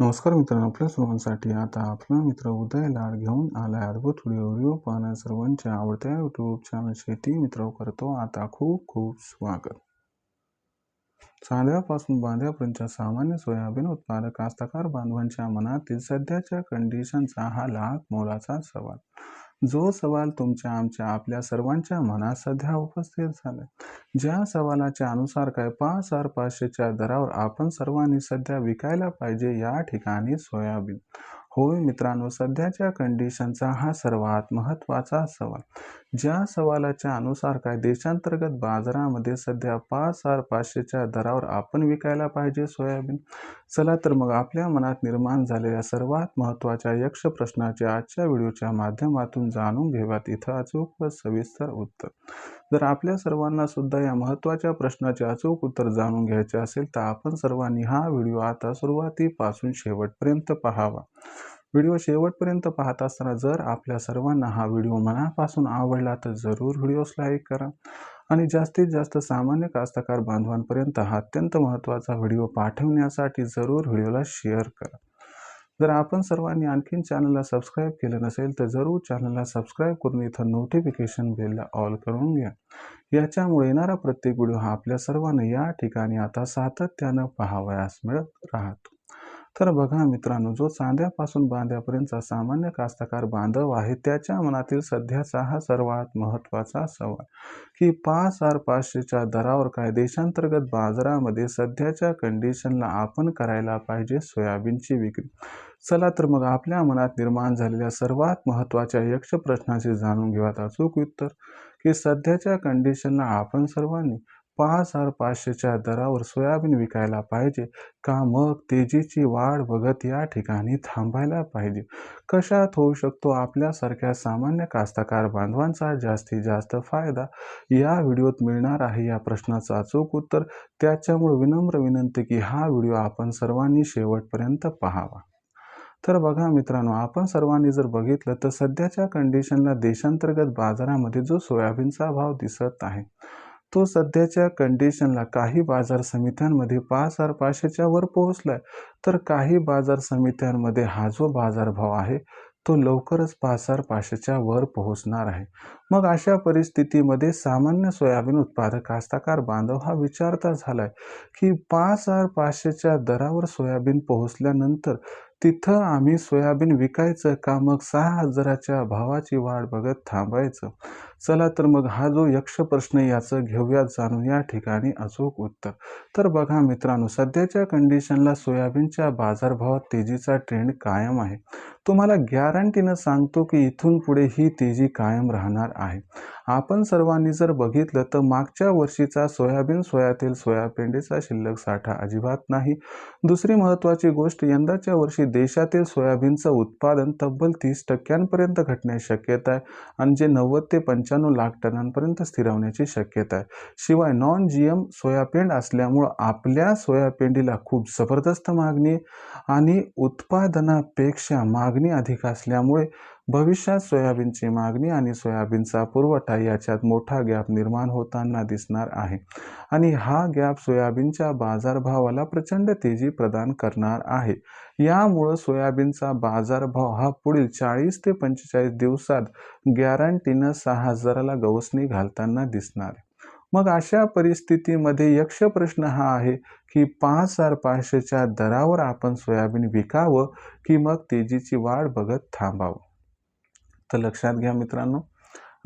नमस्कार मित्रांनो आपल्या सर्वांसाठी आता आपला मित्र उदय लाड घेऊन आलाय अद्भुत व्हिडिओ व्हिडिओ पाहण्या सर्वांच्या आवडत्या यूट्यूब चॅनल शेती मित्र करतो. आता खूप खूप स्वागत. सांध्यापासून बांध्यापर्यंतच्या सामान्य सोयाबीन उत्पादक कास्तकार बांधवांच्या मनातील सध्याच्या कंडिशनचा हा लाख मोलाचा सवाल. जो सवाल तुमच्या आमच्या आपल्या सर्वांच्या मनात सध्या उपस्थित झाला ज्या सवालाच्या अनुसार काय पाच हजार पाचशेच्या दरावर आपण सर्वांनी सध्या विकायला पाहिजे या ठिकाणी सोयाबीन. होय मित्रांनो सध्याच्या कंडिशनचा हा सर्वात महत्त्वाचा सवाल. ज्या सवालाच्या अनुसार काय देशांतर्गत बाजारामध्ये सध्या पाच हजार पाचशेच्या दरावर आपण विकायला पाहिजे सोयाबीन? चला तर मग आपल्या मनात निर्माण झालेल्या सर्वात महत्त्वाच्या यक्ष प्रश्नाचे आजच्या व्हिडिओच्या माध्यमातून जाणून घेऊयात इथं अचूक व सविस्तर उत्तर. जर आपल्या सर्वांना सुद्धा या महत्त्वाच्या प्रश्नाचे अचूक उत्तर जाणून घ्यायचे असेल तर आपण सर्वांनी हा व्हिडिओ आता सुरुवातीपासून शेवटपर्यंत पाहावा. व्हिडिओ शेवटपर्यंत पाहत असताना जर आपल्या सर्वांना हा व्हिडिओ मनापासून आवडला तर जरूर व्हिडिओस लाईक करा. आणि जास्तीत जास्त सामान्य कास्तकार बांधवांपर्यंत हा अत्यंत महत्त्वाचा व्हिडिओ पाठवण्यासाठी जरूर व्हिडिओला शेअर करा. जर आपण सर्वांनी आणखीन चॅनलला सबस्क्राईब केलं नसेल तर जरूर चॅनलला सबस्क्राईब करून इथं नोटिफिकेशन बेलला ऑल करून घ्या. याच्यामुळे येणारा प्रत्येक व्हिडिओ हा आपल्या सर्वांना या ठिकाणी आता सातत्यानं पाहावयास मिळत राहतो. तर बघा मित्रांनो जो चांद्यापासून बांध्यापर्यंतचा सामान्य कास्तकार बांधव आहे त्याच्या मनातील सध्याचा हा सर्वात महत्त्वाचा सवाल की पाच हजार पाचशेच्या दरावर काय देशांतर्गत बाजारामध्ये सध्याच्या कंडिशनला आपण करायला पाहिजे सोयाबीनची विक्री. चला तर मग आपल्या मनात निर्माण झालेल्या सर्वात महत्त्वाच्या यक्ष प्रश्नाचे जाणून घेऊयात. अचूक उत्तर की सध्याच्या कंडिशनला आपण सर्वांनी पाच हजार पाचशेच्या दरावर सोयाबीन विकायला पाहिजे का मग तेजीची वाढ बघत या ठिकाणी थांबायला पाहिजे? कशात होऊ शकतो आपल्यासारख्या सामान्य कास्तकार बांधवांचा जास्तीत जास्त फायदा? या व्हिडिओत मिळणार आहे या प्रश्नाचं अचूक उत्तर. त्याच्यामुळे विनम्र विनंती की हा व्हिडिओ आपण सर्वांनी शेवटपर्यंत पाहावा. तर बघा मित्रांनो आपण सर्वांनी जर बघितलं तर सध्याच्या कंडिशनला देशांतर्गत बाजारामध्ये जो सोयाबीनचा भाव दिसत आहे तो सध्याच्या कंडिशनला काही बाजार समित्यांमध्ये पाच हजार पाचशेच्या वर पोहोचलाय. तर काही बाजार समित्यांमध्ये हा जो बाजारभाव आहे तो लवकरच पाच हजार पाचशेच्या वर पोहोचणार आहे. मग अशा परिस्थितीमध्ये सामान्य सोयाबीन उत्पादक कास्ताकार बांधव हा विचारता झालाय की पाच हजार पाचशेच्या दरावर सोयाबीन पोहोचल्यानंतर तिथं आम्ही सोयाबीन विकायचं का? मग सहा हजाराच्या भावाची वाढ बघत थांबायचं. चला तर मग हा जो यक्ष प्रश्न याचं घेऊयात जाणून या ठिकाणी अचूक उत्तर. तर बघा मित्रांनो सध्याच्या कंडिशनला सोयाबीनच्या बाजारभावात तेजीचा ट्रेंड कायम आहे. तुम्हाला गॅरंटीनं सांगतो की इथून पुढे ही तेजी कायम राहणार आहे. आपण सर्वांनी जर बघितलं तर मागच्या वर्षीचा सोयाबीन सोयातील सोयापेंडीचा शिल्लक साठा अजिबात नाही. दुसरी महत्त्वाची गोष्ट यंदाच्या वर्षी देशातील सोयाबीनचं उत्पादन तब्बल तीस टक्क्यांपर्यंत घटण्याची शक्यता आहे. आणि जे नव्वद ते पंच्याण्णव लाख टनांपर्यंत स्थिरावण्याची शक्यता आहे. शिवाय नॉन जी एम सोयापेंड असल्यामुळं आपल्या सोयापेंडीला खूप जबरदस्त मागणी आणि उत्पादनापेक्षा मागणी अधिक असल्यामुळे भविष्यात सोयाबीनची मागणी आणि सोयाबीनचा पुरवठा याच्यात मोठा गॅप निर्माण होताना दिसणार आहे. आणि हा गॅप सोयाबीनच्या बाजारभावाला प्रचंड तेजी प्रदान करणार आहे. यामुळं सोयाबीनचा बाजारभाव हा पुढील चाळीस ते पंचेचाळीस दिवसात गॅरंटीनं सहा हजाराला गवसणी घालताना दिसणार मग अशा परिस्थितीमध्ये यक्ष प्रश्न हा आहे की पाच हजार पाचशेच्या दरावर आपण सोयाबीन विकावं की मग तेजीची वाढ बघत थांबावं? तर लक्षात घ्या मित्रांनो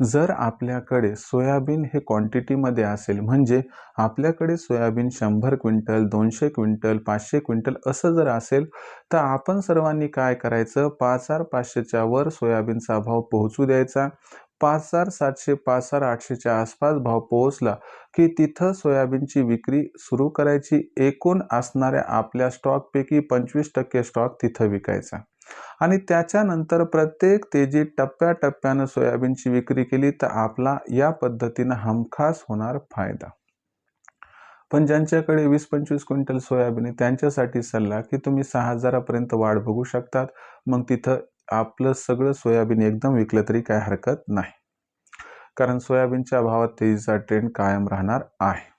जर आपल्याकडे सोयाबीन हे क्वांटिटीमध्ये असेल म्हणजे आपल्याकडे सोयाबीन शंभर क्विंटल दोनशे क्विंटल पाचशे क्विंटल असं जर असेल तर आपण सर्वांनी काय करायचं? पाच हजार पाचशेच्या वर सोयाबीनचा भाव पोहोचू द्यायचा. पाच हजार सातशे पाच हजार आठशेच्या आसपास भाव पोहोचला की तिथं सोयाबीनची विक्री सुरू करायची. एकूण असणाऱ्या आपल्या स्टॉकपैकी पंचवीस टक्के स्टॉक तिथं विकायचा. आणि त्याच्यानंतर प्रत्येक तेजी टप्प्याटप्प्यानं सोयाबीनची विक्री केली तर आपला या पद्धतीनं हमखास होणार फायदा. पण ज्यांच्याकडे वीस पंचवीस क्विंटल सोयाबीन आहे त्यांच्यासाठी सल्ला की तुम्ही सहा हजारापर्यंत वाढ बघू शकतात. मग तिथं आपलं सगळं सोयाबीन एकदम विकलं तरी काय हरकत नाही. कारण सोयाबीनच्या भावात तेजीचा ट्रेंड कायम राहणार आहे.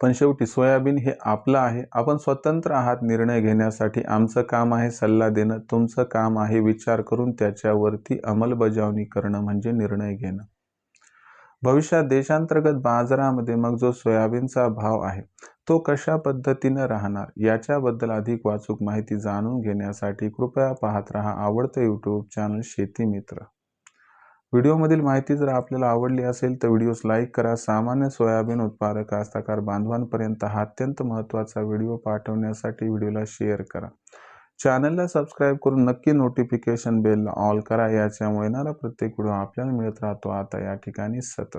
पण शेवटी सोयाबीन हे आपलं आहे. आपण स्वतंत्र आहात निर्णय घेण्यासाठी. आमचं काम आहे सल्ला देणं. तुमचं काम आहे विचार करून त्याच्यावरती अंमलबजावणी करणं म्हणजे निर्णय घेणं. भविष्यात देशांतर्गत बाजारामध्ये मग जो सोयाबीनचा भाव आहे तो कशा पद्धतीनं राहणार? याच्याबद्दल अधिक वाचूक माहिती जाणून घेण्यासाठी कृपया पाहत रहा आवडतं यूट्यूब चॅनल शेती मित्र. व्हिडिओमधील माहिती जर आपल्याला आवडली असेल तर व्हिडिओस लाईक करा. सामान्य सोयाबीन उत्पादक कास्तकार बांधवांपर्यंत हा अत्यंत महत्त्वाचा व्हिडिओ पाठवण्यासाठी व्हिडिओला शेअर करा. चॅनलला सबस्क्राईब करून नक्की नोटिफिकेशन बेलला ऑल करा. याच्यामुळे येणारा प्रत्येक व्हिडिओ आपल्याला मिळत राहतो. आता या ठिकाणी सतत.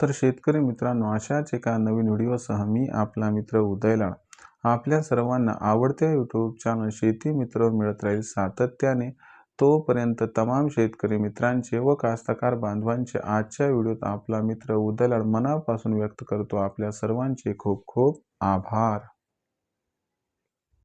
तर शेतकरी मित्रांनो अशाच एका नवीन व्हिडिओसह मी आपला मित्र उदयला आपल्या सर्वांना आवडत्या यूट्यूब चॅनल शेती मित्र मिळत राहील सातत्याने तोपर्यंत तमाम शेतकरी मित्रांचे व कास्तकार बांधवांचे आजच्या व्हिडिओत आपला मित्र उदयलाड मनापासून व्यक्त करतो. आपल्या सर्वांचे खूप खूप आभार.